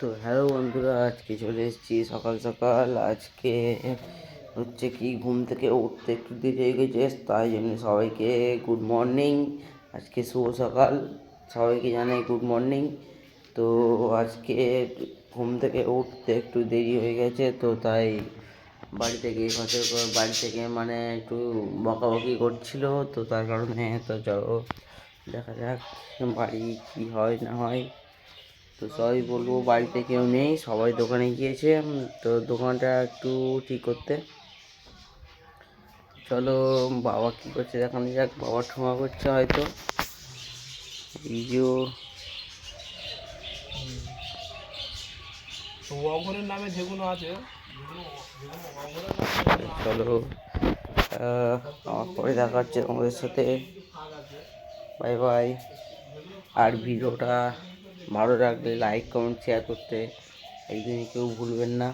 তো হ্যালো বন্ধুরা, আজকে চলে এসেছি সকাল সকাল। আজকে হচ্ছে কি, ঘুম থেকে উঠতে একটু দেরি হয়ে গেছে, তাই জন্য সবাইকে গুড মর্নিং আজকে শুভ সকাল, সবাইকে জানাই গুড মর্নিং তো আজকে ঘুম থেকে উঠতে একটু দেরি হয়ে গেছে, তো তাই বাড়ি থেকে ঘর- বাড়ি থেকে মানে একটু বকাবকি করছিল, তো তার কারণে তো চলো দেখা যাক বাড়ি কী হয় না হয়। তো সবাই বলব বাড়িতে কেউ নেই সবাই দোকানে গিয়েছে তো দোকানটা একটু ঠিক করতে। চলো বাবা কি করছে দেখানো যাক বাবা ঠোঙা করছে হয়তো। এই যে নামে যেগুলো আছে চলো আমার পরে দেখা হচ্ছে তোমাদের সাথে। Bye bye. আর ভিডিওটা ভালো লাগলে লাইক কমেন্ট শেয়ার করতে একদিন কেউ ভুলবেন না।